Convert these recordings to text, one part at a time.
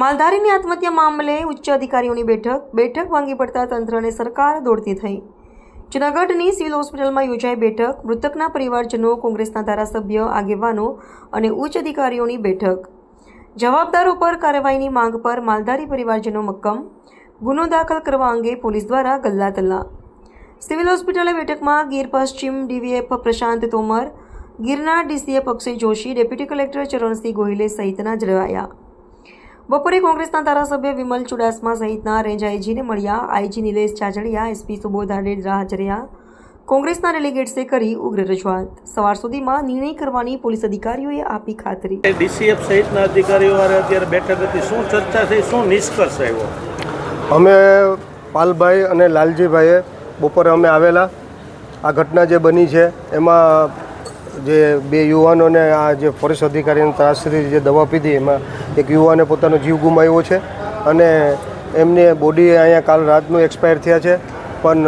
માલધારીની આત્મહત્યા મામલે ઉચ્ચ અધિકારીઓની બેઠક. બેઠક ભાંગી પડતા તંત્રને સરકાર દોડતી થઈ. જૂનાગઢની સિવિલ હોસ્પિટલમાં યોજાઈ બેઠક. મૃતકના પરિવારજનો, કોંગ્રેસના ધારાસભ્ય, આગેવાનો અને ઉચ્ચ અધિકારીઓની બેઠક. જવાબદારો પર કાર્યવાહીની માંગ પર માલધારી પરિવારજનો મક્કમ. ગુનો દાખલ કરવા અંગે પોલીસ દ્વારા ગલ્લા તલ્લા. સિવિલ હોસ્પિટલે બેઠકમાં ગીર પશ્ચિમ ડીવીએફ પ્રશાંત તોમર, ગીરના DCF Akshay Joshi, deputy collector Charansinh ગોહિલે સહિતના જણાવ્યા બપોરે કોંગ્રેસના ધારાસભ્ય વિમલ ચુડાસમા સહિતના રેન્જ આઈજીને મળ્યા. આઈજી નિલેશ ચાજડિયા એસપી સુબોધ હાડેરા હાજર રહ્યા કોંગ્રેસના ડેલિગેટ્સે કરી ઉગ્ર રજૂઆત. સવાર સુધીમાં નિર્ણય કરવાની પોલીસ અધિકારીઓએ આપી ખાતરી. ડીસીએફ સહિતના અધિકારીઓ અત્યારે બેઠક હતી. શું ચર્ચા થઈ? શું નિષ્કર્ષ આવ્યો? અમે પાલભાઈ અને લાલજીભાઈએ બપોરે અમે આવેલા. આ ઘટના જે બની છે એમાં જે બે યુવાનોને આ જે ફોરેસ્ટ અધિકારીને ત્રાસથી જે દવા પીધી, એમાં એક યુવાને પોતાનો જીવ ગુમાવ્યો છે અને એમની બોડી અહીંયા કાલ રાતનું એક્સપાયર થયા છે. પણ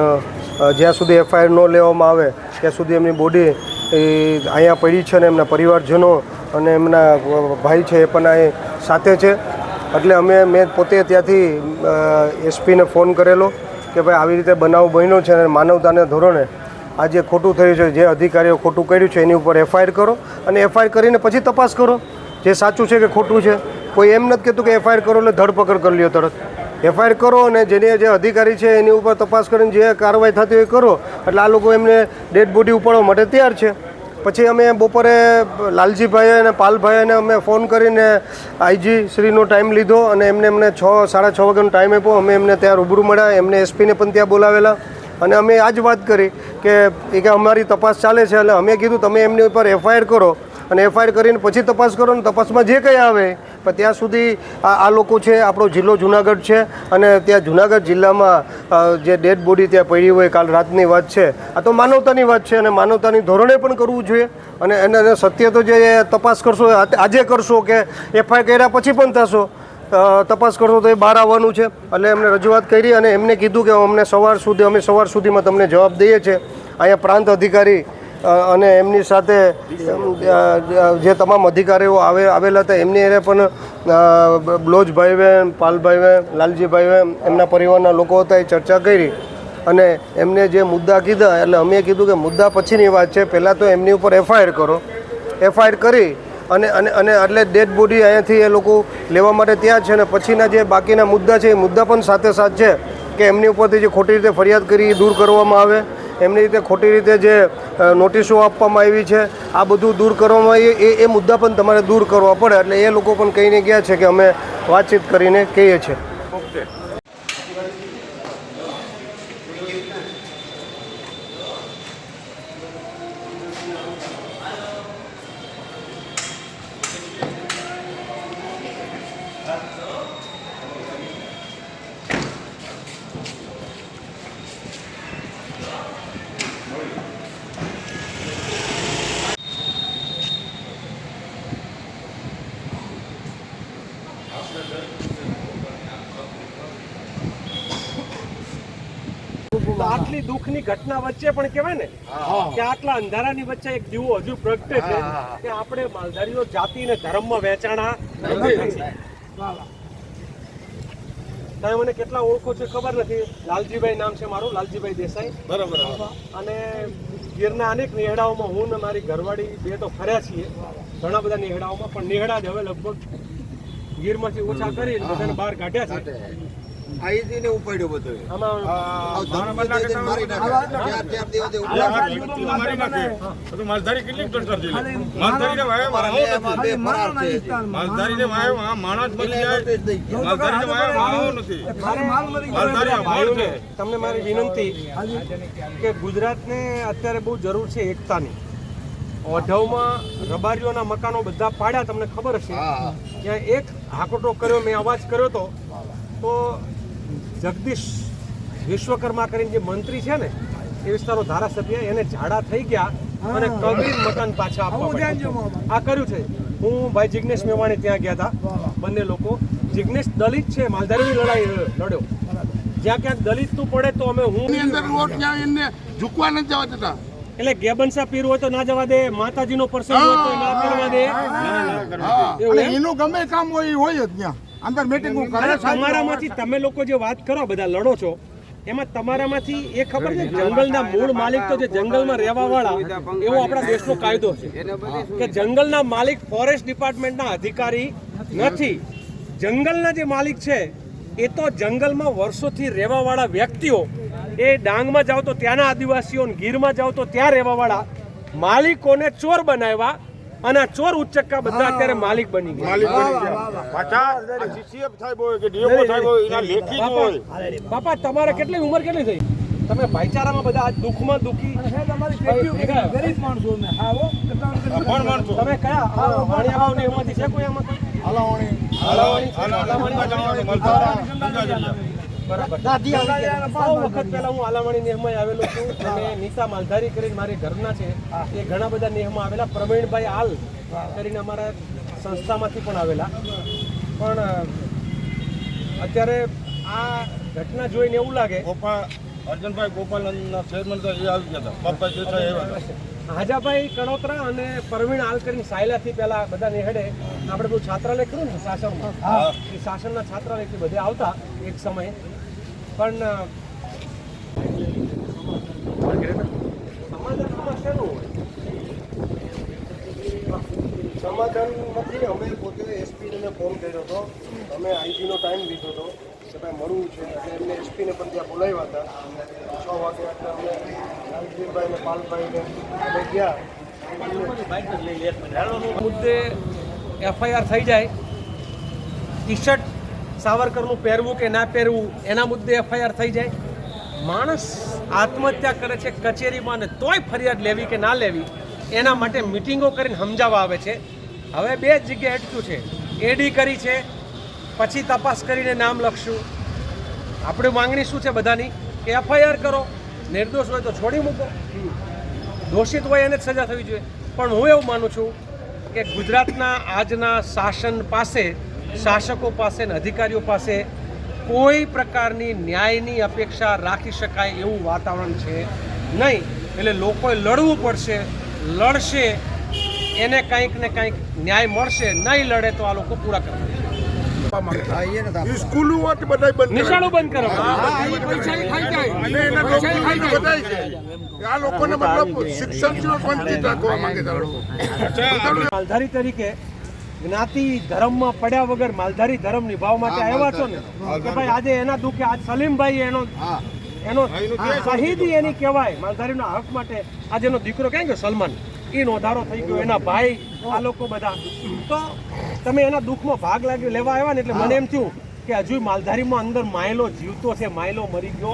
જ્યાં સુધી એફઆઈઆર ન લેવામાં આવે, ત્યાં સુધી એમની બોડી એ અહીંયા પડી છે અને એમના પરિવારજનો અને એમના ભાઈ છે એ પણ અહીં સાથે છે. એટલે અમે, મેં પોતે ત્યાંથી એસપીને ફોન કરેલો કે ભાઈ આવી રીતે બનાવ બન્યો છે અને માનવતાના ધોરણે આ જે ખોટું થયું છે, જે અધિકારીઓ ખોટું કર્યું છે, એની ઉપર એફઆઈઆર કરો અને એફઆઈઆર કરીને પછી તપાસ કરો. જે સાચું છે કે ખોટું છે, કોઈ એમ નથી કહેતું કે એફઆઈઆર કરો એટલે ધરપકડ કરી લ્યો તરત. એફઆઈઆર કરો અને જેની જે અધિકારી છે, એની ઉપર તપાસ કરીને જે કાર્યવાહી થતી હોય કરો. એટલે આ લોકો એમને ડેડ બોડી ઉપાડવા માટે તૈયાર છે. પછી અમે બપોરે લાલજીભાઈ અને પાલભાઈને અમે ફોન કરીને આઈજી શ્રીનો ટાઈમ લીધો અને એમને એમને છ, સાડા છ વાગ્યાનો ટાઈમ આપ્યો. અમે એમને ત્યાં રૂબરૂ મળ્યા. એમને એસપીને પણ ત્યાં બોલાવેલા. અને અમે આ જ વાત કરી કે એ કે અમારી તપાસ ચાલે છે એટલે અમે કીધું તમે એમની ઉપર એફઆઈઆર કરો અને એફઆઈઆર કરીને પછી તપાસ કરો ને તપાસમાં જે કંઈ આવે, પણ ત્યાં સુધી આ લોકો છે, આપણો જિલ્લો જુનાગઢ છે અને ત્યાં જુનાગઢ જિલ્લામાં જે ડેડ બોડી ત્યાં પડી હોય, કાલ રાતની વાત છે, આ તો માનવતાની વાત છે અને માનવતાની ધોરણે પણ કરવું જોઈએ અને એને સત્ય તો જે તપાસ કરશો આજે કરશો કે એફઆઈઆર કર્યા પછી પણ થશો તપાસ કરશો તો એ બહાર આવવાનું છે. એટલે એમને રજૂઆત કરી અને એમને કીધું કે અમને સવાર સુધી, અમે સવાર સુધીમાં તમને જવાબ દઈએ છીએ. અહીંયા પ્રાંત અધિકારી અને એમની સાથે જે તમામ અધિકારીઓ આવે, આવેલા હતા, એમની એને પણ બ્લોજભાઈ બેન પાલભાઈ બેન લાલજીભાઈ બેન એમના પરિવારના લોકો હતા, એ ચર્ચા કરી. અને એમને જે મુદ્દા કીધા, એટલે અમે કીધું કે મુદ્દા પછીની વાત છે, પહેલાં તો એમની ઉપર એફઆઈઆર કરો. એફઆઈઆર કરી અને અને અને એટલે ડેડ બોડી અહીંયાથી એ લોકો લેવા માટે ત્યાં છે અને પછીના જે બાકીના મુદ્દા છે, એ મુદ્દા પણ સાથે સાથ છે કે એમની ઉપરથી જે ખોટી રીતે ફરિયાદ કરી એ દૂર કરવામાં આવે, એમની રીતે ખોટી રીતે જે નોટિસો આપવામાં આવી છે, આ બધું દૂર કરવામાં આવે, એ એ મુદ્દા પણ તમારે દૂર કરવા પડે. એટલે એ લોકો પણ કહીને ગયા છે કે અમે વાતચીત કરીને કહીએ છીએ. તો આટલી દુઃખની ઘટના વચ્ચે પણ કહેવાય ને કે આટલા અંધારાની વચ્ચે એક દીવો હજુ પ્રગટે છે કે આપણે માલધારીઓ જાતિ અને ધર્મમાં વેચાણા. તમે મને કેટલા ઓળખો છો ખબર નથી. લાલજીભાઈ નામ છે મારું લાલજીભાઈ દેસાઈ. બરાબર અને ગીરના અનેક નિહડાઓમાં હું ને મારી ઘરવાળી બે તો ફર્યા છીએ. ઘણા બધા નિહડાઓમાં પણ નિહડા જ હવે લગભગ ગીરમાંથી ઓછા કરી બધાને બહાર કાઢ્યા છે. ને ઉપાડ્યો બધો આમાં માલધારી કેટલી ટક્કર છે માલધારીને વાય માલધારીને વાય માણસ મરી જાય. માલધારીને વાય વાહો નથી. માલધારી અભાવ છે. તમને મારી વિનંતી કે ગુજરાતને અત્યારે બહુ જરૂર છે એકતાની. ઓઢવમાં રબારીઓના મકાનો બધા પાડ્યા તમને ખબર હશે? ત્યાં એક હાકોટો કર્યો મેં અવાજ કર્યો હતો તો જગદીશ વિશ્વકર્મા કરીને જે મંત્રી છે ને એ વિસ્તારનો ધારાસભ્ય એને ઝાડા થઈ ગયા અને કબીર મકાન પાછા આપવા આ કર્યું છે. હું ભાઈ જિગ્નેશ મેવાણી ત્યાં ગયા હતા. બંને લોકો. જિગ્નેશ દલિત છે માલધારીની લડાઈ લડ્યો. જ્યાં ક્યાંક દલિતનું પડે તો અમે હું અંદર રોડ ત્યાં એમને ઝૂકવા નથી જવા દેતા. એટલે ગેબનસા પીર હોય તો ના જવા દે માતાજીનો પ્રસંગ હોય તો ના કરવા દે? એનું ગમે કામ હોય એ હોય જ ત્યાં. અંદર મીટિંગ કરે તમારામાંથી તમે લોકો જે વાત કરો બધા લડો છો એમાં તમારામાંથી એ ખબર છે જંગલના મૂળ માલિક તો જે જંગલમાં રહેવા વાળા એવો આપણા દેશનો કાયદો છે. કે જંગલના માલિક ફોરેસ્ટ ડિપાર્ટમેન્ટના અધિકારી નથી. જંગલના જે માલિક છે એ તો જંગલમાં વર્ષોથી રહેવા વાળા વ્યક્તિઓ. એ ડાંગમાં જાઓ તો ત્યાંના આદિવાસીઓ ગીરમાં જાઓ તો ત્યાં રહેવા વાળા માલિકોને ચોર બનાવ્યા અને આ ચોર ઉચ્ચક્કા બધા અત્યારે માલિક બની ગયા. માલિક બની ગયા. પાછા હોય કે એના બાપા તમારે કેટલી ઉંમર કેટલી થઈ? તમે ભાઈચારામાં બધા આ દુઃખમાં દુઃખી. ગરીબ માણસો ને હા હો. કોણ માણસો? તમે કયા? આ વાણિયા ને એમાંથી છે કોઈ એમાં હલાવણી. હલાવણી હલાવણી. બરાબર. બહુ વખત પહેલા હું આલામણી નેહમાં આવેલો છું અને નીતા માલધારી કરીને મારી ઘરના છે. એ ઘણા બધા નેહમાં આવેલા. પ્રવીણભાઈ આલ કરીને અમારા સંસ્થામાંથી પણ આવેલા. પણ અત્યારે આ ઘટના જોઈને એવું લાગે અર્જનભાઈ ગોપાલનંદના ચેરમેન તો એ આવી ગયા હતા. બાપા દેસાઈ આવ્યા હાજાભાઈ કણોત્રા અને પરવીણ આલ કરીને સાયલાથી પહેલા બધા નિહડે આપણે બધું છાત્રાલય કર્યું ને શાસનમાં? એ શાસનના છાત્રાલયથી બધે આવતા એક સમયે. પણ સમાધાનમાં શેનું હોય? સમાધાન નથી. અમે પોતે એસપીને ફોન કર્યો હતો. અમે આઈજીનો ટાઈમ લીધો હતો. કે ભાઈ મળવું છે. એટલે એમને એસપીને પણ ત્યાં બોલાવ્યા હતા. છ વાગે એટલે અમે લાલજીભાઈ ને પાલભાઈને અમે ગયા. મુદ્દે એફઆઈઆર થઈ જાય. ટી શર્ટ સાવરકરનું પહેરવું કે ના પહેરવું, એના મુદ્દે એફઆઈઆર થઈ જાય. માણસ આત્મહત્યા કરે છે કચેરીમાં અને તોય ફરિયાદ લેવી કે ના લેવી, એના માટે મિટિંગો કરીને સમજાવવા આવે છે. હવે બે જ જગ્યાએ અટક્યું છે. એડી કરી છે, પછી તપાસ કરીને નામ લખશું. આપણી માંગણી શું છે બધાની? કે એફઆઈઆર કરો. નિર્દોષ હોય તો છોડી મૂકો. દોષિત હોય એને જ સજા થવી જોઈએ. પણ હું એવું માનું છું કે ગુજરાતના આજના શાસન પાસે શાસકો પાસે ને અધિકારીઓ પાસે કોઈ પ્રકારની ન્યાયની અપેક્ષા રાખી શકાય એવું વાતાવરણ છે નહીં. એટલે લોકોએ લડવું પડશે લડશે એને કંઈક ને કંઈક ન્યાય મળશે નહીં લડે તો આ લોકો પૂરા કરવા સ્કૂલો બંધ નિશાળો બંધ કરો છે. આ લોકોને મતલબ શિક્ષણથી વંચિત રાખવા માંગે છે માલધારી તરીકે જ્ઞાતિ ધર્મમાં પડ્યા વગર માલધારી ધર્મ નિભાવવા માટે આવ્યા છો ને? કે ભાઈ આજે એના દુઃખે આજ સલીમભાઈ એનો એનો શહીદી એની કહેવાય. માલધારીના હક માટે આજે એનો દીકરો ક્યાં ગયો? સલમાન. એ નોંધારો થઈ ગયો એના ભાઈ આ લોકો બધા. તો તમે એના દુઃખમાં ભાગ લાગ્યો લેવા આવ્યા ને એટલે મને એમ થયું કે હજુ માલધારીમાં અંદર માયલો જીવતો છે માયલો મરી ગયો.